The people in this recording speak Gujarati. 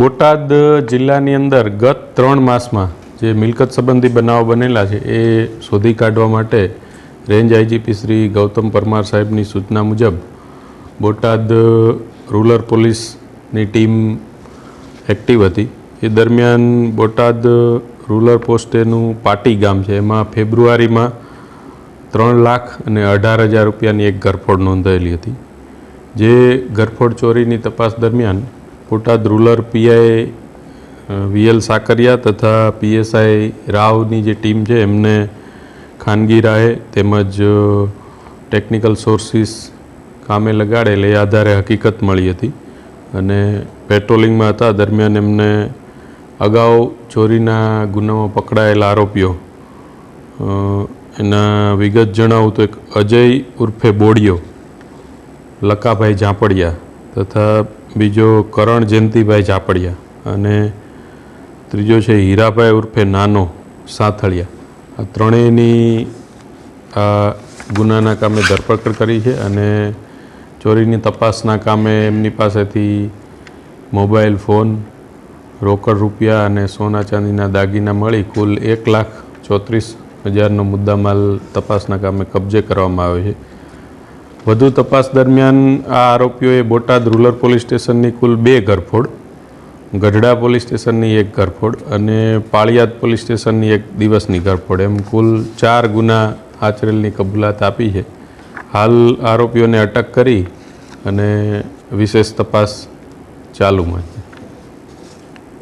બોટાદ જિલ્લાની અંદર ગત ત્રણ માસમાં જે મિલકત સંબંધી બનાવ બનેલા છે, એ શોધી કાઢવા માટે રેન્જ આઈજીપી શ્રી ગૌતમ પરમાર સાહેબની સૂચના મુજબ બોટાદ રૂરલ પોલીસની ટીમ એક્ટિવ હતી. એ દરમિયાન બોટાદ રૂરલ પોસ્ટેનું પાટી ગામ છે, એમાં ફેબ્રુઆરીમાં ત્રણ લાખ અને અઢાર હજાર રૂપિયાની એક ઘરફોડ નોંધાયેલી હતી. જે ઘરફોડ ચોરીની તપાસ દરમિયાન Botad rural PI VL Sakariya તથા પીએસઆઈ રાવની જે ટીમ છે, એમને ખાનગી રાહે તેમજ ટેકનિકલ સોર્સિસ કામે લગાડેલ એ આધારે હકીકત મળી હતી. અને પેટ્રોલિંગમાં હતા, દરમિયાન એમને અગાઉ ચોરીના ગુનામાં પકડાયેલા આરોપીઓ એના વિગત જણાવું તો એક અજય ઉર્ફે બોડિયો, લકાભાઈ ઝાંપડિયા તથા બીજો કરણ જયંતિભાઈ ઝાપડિયા અને ત્રીજો છે હીરાભાઈ ઉર્ફે નાનો સાથળિયા. આ ત્રણેયની આ ગુનાના કામે ધરપકડ કરી છે અને ચોરીની તપાસના કામે એમની પાસેથી મોબાઈલ ફોન, રોકડ રૂપિયા અને સોના ચાંદીના દાગીના મળી કુલ એક લાખ ચોત્રીસ હજારનો મુદ્દામાલ તપાસના કામે કબજે કરવામાં આવ્યો છે. વધુ તપાસ દરમિયાન આ આરોપીઓએ બોટાદ રૂરલ પોલીસ સ્ટેશનની કુલ બે ઘરફોડ, ગઢડા પોલીસ સ્ટેશનની એક ઘરફોડ અને પાળિયાદ પોલીસ સ્ટેશનની એક દિવસની ઘરફોડ. એમ કુલ ચાર ગુના આચરેલની કબૂલાત આપી છે. હાલ આરોપીઓને અટક કરી અને વિશેષ તપાસ ચાલુમાં